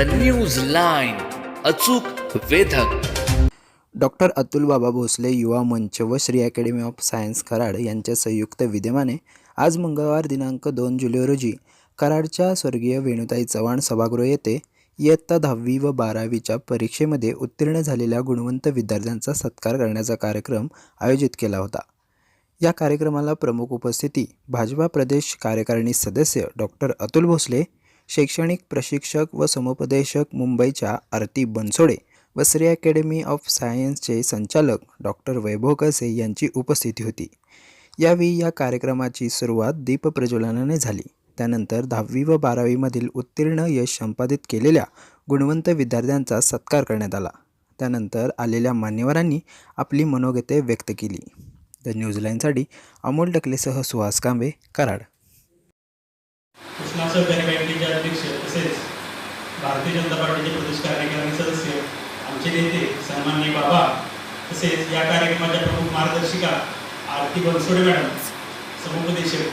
News line अचूक वेधक. Doctor Atul बाबा भोसले युवा मंच व Shri academy of science Karad यांच्या संयुक्त विद्यमाने आज मंगळवार दिनांक दोन जुलै रोजी कराडच्या स्वर्गीय वेणुताई चव्हाण सभागृह येथे इयत्ता दहावी व बारावीच्या परीक्षेमध्ये उत्तीर्ण झालेल्या गुणवंत विद्यार्थ्यांचा सत्कार करण्याचा कार्यक्रम आयोजित केला होता. या कार्यक्रमाला प्रमुख उपस्थिती भाजपा प्रदेश कार्यकारिणी सदस्य डॉक्टर अतुल भोसले शैक्षणिक प्रशिक्षक व समुपदेशक मुंबईच्या आरती बनसोडे व श्री अकॅडमी ऑफ सायन्सचे संचालक डॉक्टर वैभव कसे यांची उपस्थिती होती. यावेळी या कार्यक्रमाची सुरुवात दीपप्रज्वलनाने झाली. त्यानंतर दहावी व बारावीमधील उत्तीर्ण यश संपादित केलेल्या गुणवंत विद्यार्थ्यांचा सत्कार करण्यात आला. त्यानंतर आलेल्या मान्यवरांनी आपली मनोगते व्यक्त केली. द न्यूझीलंडसाठी अमोल टकलेसह सुहास कांबे कराड. जिल्हाध्यक्ष तसेच भारतीय जनता पार्टीचे प्रदेश कार्यकारिणी सदस्य आमचे नेते सन्माननीय बाबा तसेच या कार्यक्रमाच्या प्रमुख मार्गदर्शिका आरती बनसोडे मॅडम समुपदेशक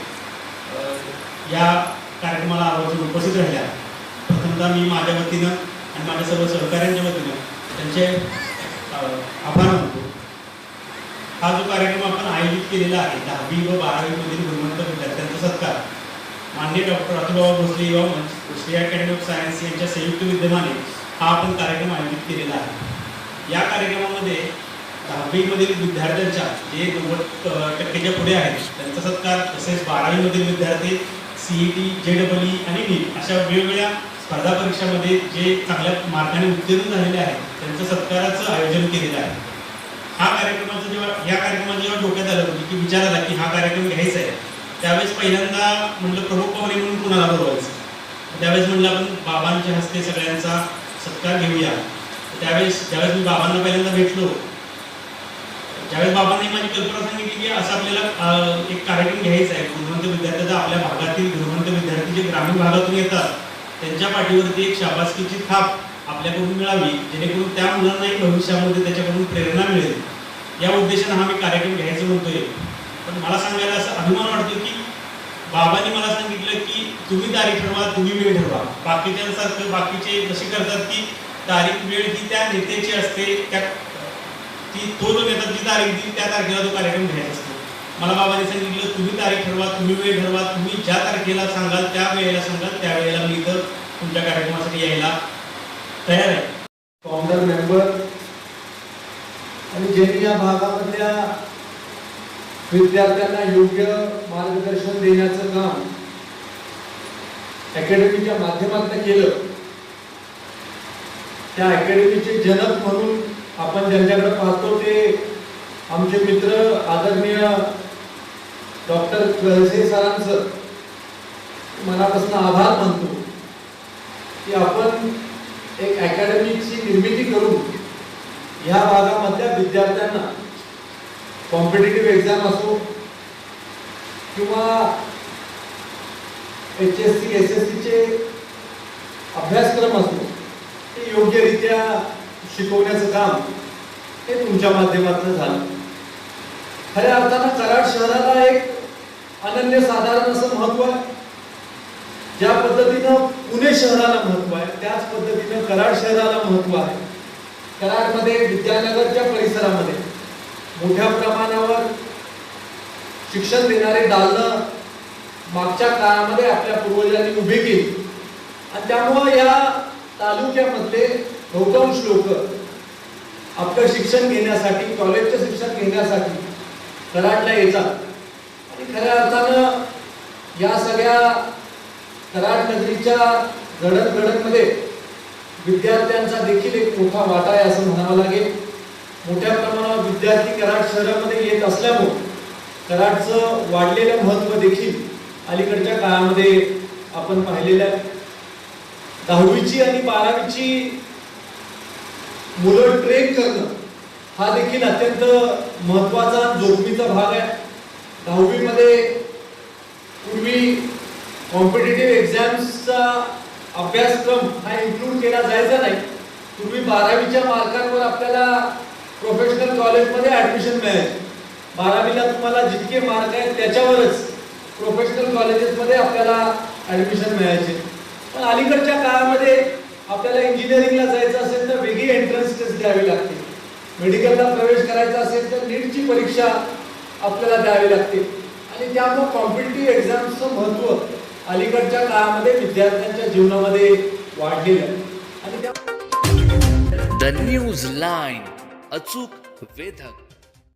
या कार्यक्रमाला आवर्जून उपस्थित राहिल्या. प्रथमतः मी माझ्या वतीनं आणि माझ्या सर्व सहकाऱ्यांच्या वतीनं त्यांचे आभार मानतो. हा जो कार्यक्रम आपण आयोजित केलेला आहे दहावी व बारावीमधील गुणवंत विद्यार्थ्यांचा सत्कार माननीय डॉक्टर अतुलबाबा भोसले युवा मंच श्री अकॅडमी ऑफ सायन्स यांच्या संयुक्त विद्यमाने हा आपण कार्यक्रम आयोजित केलेला आहे. या कार्यक्रमामध्ये दहावीमधील विद्यार्थ्यांच्या जे नव्वद टक्केच्या पुढे आहेत त्यांचा सत्कार तसेच बारावीमधील विद्यार्थी C E T J double E आणि नीट अशा वेगवेगळ्या स्पर्धा परीक्षामध्ये जे चांगल्या मार्गाने उत्तीर्ण झालेले आहेत त्यांचं सत्काराचं आयोजन केलेलं आहे. हा कार्यक्रमाचं जेव्हा या कार्यक्रमाचं जेव्हा डोक्यात आलं होतं की विचार आला की हा कार्यक्रम घ्यायचा आहे त्यावेळेस पहिल्यांदा म्हटलं प्रमुख पाहुणे म्हणून कुणाला बोलवायचं? त्यावेळेस म्हटलं आपण बाबांच्या हस्ते सगळ्यांचा सत्कार घेऊया. त्यावेळेस ज्यावेळेस मी बाबांना पहिल्यांदा भेटलो ज्यावेळेस बाबांनी माझी कल्पना सांगितली की असं आपल्याला एक कार्यक्रम घ्यायचा आहे. गुणवंत विद्यार्थ्याचा आपल्या भागातील गुणवंत विद्यार्थी जे ग्रामीण भागातून येतात त्यांच्या पाठीवरती एक शाबासकीची थाप आपल्याकडून मिळावी जेणेकरून त्या मुलांनाही भविष्यामध्ये त्याच्याकडून प्रेरणा मिळेल. या उद्देशाने हा मी कार्यक्रम घ्यायचं म्हणतोय. पण मला सांगायला असं अभिमान वाटतो की बाबांनी मला सांगितलं की तुम्ही तारीख ठरवा तुम्ही वेळ ठरवा. बाकीच्यांसारखं बाकीचे जसे करतात की तारीख वेळ ही त्या नेत्याची असते त्या ती तो जो नेता जी तारीख दिली त्या तारखेला तो कार्यक्रम घ्यायचा असतो. मला बाबांनी सांगितलं तुम्ही तारीख ठरवा तुम्ही वेळ ठरवा तुम्ही ज्या तारखेला सांगाल त्या वेळेला सांगाल त्या वेळेला मी इथं तुमच्या कार्यक्रमासाठी यायला तयार आहे. फाउंडर मेंबर आणि ज्यांनी या भागामधल्या विद्यार्थ्यांना योग्य मार्गदर्शन देण्याचं काम अकॅडमीच्या माध्यमातून केलं. त्या अकॅडमीचे जनक म्हणून आपण ज्यांच्याकडे पाहतो ते आमचे मित्र आदरणीय डॉक्टर कळसे सरांचं मनापासून आभार मानतो की आपण एक अकॅडमीची निर्मिती करून ह्या भागामधल्या विद्यार्थ्यांना कॉम्पिटेटिव्ह एक्झाम असो किंवा H S C S S सीचे अभ्यासक्रम असो ते योग्यरित्या शिकवण्याचं काम हे तुमच्या माध्यमातून झालं. खऱ्या अर्थानं कराड शहराला एक अनन्य साधारण असं महत्त्व आहे. ज्या पद्धतीनं पुणे शहराला महत्त्व आहे त्याच पद्धतीनं कराड शहराला महत्त्व आहे. कराडमध्ये विद्यानगरच्या परिसरामध्ये मोठ्या प्रमाणावर शिक्षण देणारे दालनं मागच्या काळामध्ये आपल्या पूर्वजांनी उभी केली. आणि त्यामुळं या तालुक्यामधले बहुतांश लोक आपलं शिक्षण घेण्यासाठी कॉलेजचं शिक्षण घेण्यासाठी कराडला येतात. आणि खऱ्या अर्थानं या सगळ्या कराड नगरीच्या घडणघडणमध्ये विद्यार्थ्यांचा देखील एक मोठा वाटा आहे असं म्हणावं लागेल. मोठ्या प्रमाणावर विद्यार्थी कराड शहरामध्ये येत असल्यामुळे कराडचं वाढलेलं महत्त्व देखील अलीकडच्या काळामध्ये आपण पाहिलेलं आहे दहावीची आणि बारावीची मुलं ट्रेक करणं हा देखील अत्यंत महत्त्वाचा जोखमीचा भाग आहे. दहावीमध्ये पूर्वी कॉम्पिटेटिव्ह एक्झाम्सचा अभ्यासक्रम हा इन्क्लूड केला जायचा नाही. पूर्वी बारावीच्या मार्कांवर आपल्याला प्रोफेशनल कॉलेजमध्ये ऍडमिशन मिळेल. बारावीला तुम्हाला जितके मार्क आहेत त्याच्यावरच प्रोफेशनल कॉलेजेसमध्ये आपल्याला ऍडमिशन मिळायचे. पण अलीकडच्या काळामध्ये आपल्याला इंजिनिअरिंगला जायचं असेल तर वेगळी एंट्रन्स टेस्ट द्यावी लागते. मेडिकलला प्रवेश करायचा असेल तर नीटची परीक्षा आपल्याला द्यावी लागते. आणि त्यामुळं कॉम्पिटेटिव्ह एक्झाम्सचं महत्त्व अलीकडच्या काळामध्ये विद्यार्थ्यांच्या जीवनामध्ये वाढलेलं आहे. आणि त्या द न्यूज लाईन अचूक वेधक.